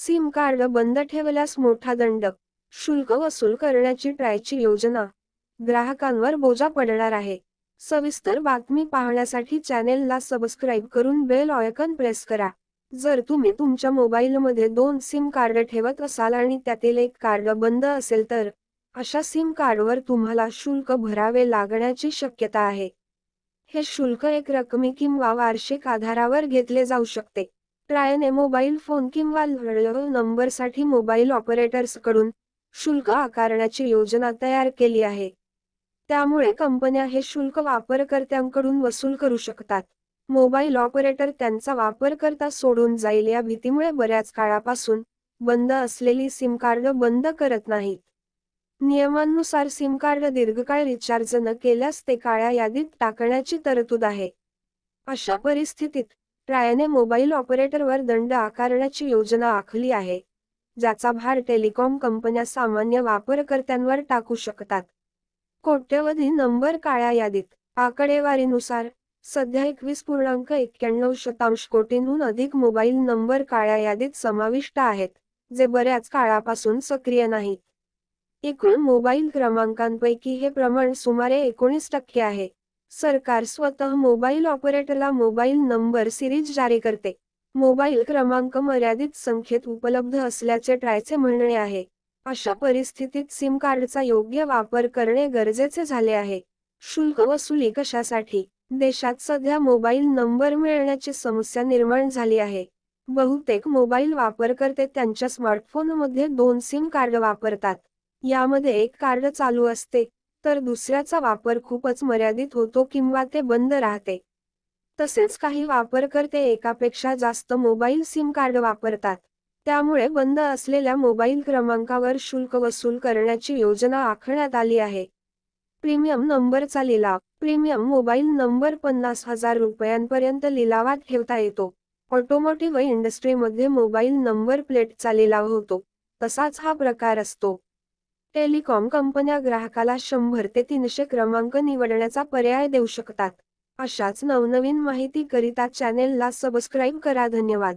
SIM card बंद ठेवल्यास मोठा दंड. शुल्क वसूल करण्याची ट्रायची योजना. ग्राहकांवर बोजा पडणार आहे. सविस्तर बातमी पाहण्यासाठी चॅनेलला सबस्क्राईब करून बेल ऑयकन प्रेस करा. जर तुम्ही तुमच्या मोबाईलमध्ये दोन सिम कार्ड ठेवत असाल आणि त्यातील एक कार्ड बंद असेल तर अशा सिम कार्डवर तुम्हाला शुल्क भरावे लागण्याची शक्यता आहे. हे शुल्क एक रकमी किंवा वार्षिक आधारावर घेतले जाऊ शकते. ट्रायने मोबाईल फोन किंवा नंबरसाठी मोबाईल ऑपरेटर्सकडून शुल्क आकारण्याची योजना तयार केली आहे. त्यामुळे कंपन्या हे शुल्क वापरकर्त्यांकडून वसूल करू शकतात. मोबाईल ऑपरेटर त्यांचा वापरकर्ता सोडून जाईल या भीतीमुळे बऱ्याच काळापासून बंद असलेली सिम कार्ड बंद करत नाहीत. नियमांनुसार सिम कार्ड दीर्घकाळ रिचार्ज न केल्यास ते काळ्या यादीत टाकण्याची तरतूद आहे. अशा परिस्थितीत ट्रायने मोबाईल ऑपरेटरवर दंड आकारण्याची योजना आखली आहे ज्याचा भार टेलिकॉम कंपन्या सामान्य वापरकर्त्यांवर टाकू शकतात. कोट्यवधी नंबर काळ्या यादीत आकडेवारीनुसार सध्या एकवीस पूर्णांक एक्क्याण्णव शतांश कोटींहून अधिक मोबाईल नंबर काळ्या यादीत समाविष्ट आहेत जे बऱ्याच काळापासून सक्रिय नाहीत. एकूण मोबाईल क्रमांकांपैकी हे प्रमाण सुमारे एकोणीस टक्के आहे. सरकार स्वतः मोबाईल ऑपरेटरला मोबाईल नंबर सिरीज जारी करते. मोबाईल क्रमांक मर्यादित संख्येत उपलब्ध असल्याचे ट्रायचे म्हणणे आहे. अशा परिस्थितीत सिम कार्डचा योग्य वापर करणे गरजेचे झाले आहे. शुल्क वसुली कशासाठी? देशात सध्या मोबाईल नंबर मिळण्याची समस्या निर्माण झाली आहे. बहुतेक मोबाईल वापरकर्ते त्यांच्या स्मार्टफोनमध्ये दोन सिम कार्ड वापरतात. यामध्ये एक कार्ड चालू असते. तर दुसऱ्याचा वापर खूपच मर्यादित होतो किंवा ते बंद राहते. तसेच काही वापरकर्ते एकापेक्षा जास्त मोबाईल सिम कार्ड वापरतात. त्यामुळे बंद असलेल्या मोबाईल क्रमांकावर शुल्क वसूल करण्याची योजना आखण्यात आली आहे. प्रीमियम नंबरचा लिलाव. प्रीमियम मोबाईल नंबर पन्नास हजार रुपयांपर्यंत लिलावात ठेवता येतो. ऑटोमोटिव्ह इंडस्ट्रीमध्ये मोबाईल नंबर प्लेटचा लिलाव होतो. तसाच हा प्रकार असतो. टेलिकॉम कंपन्या ग्राहकाला शंभर ते तीनशे क्रमांक निवडण्याचा पर्याय देऊ शकतात. अशाच नवनवीन माहिती करिता चॅनेलला सबस्क्राईब करा. धन्यवाद.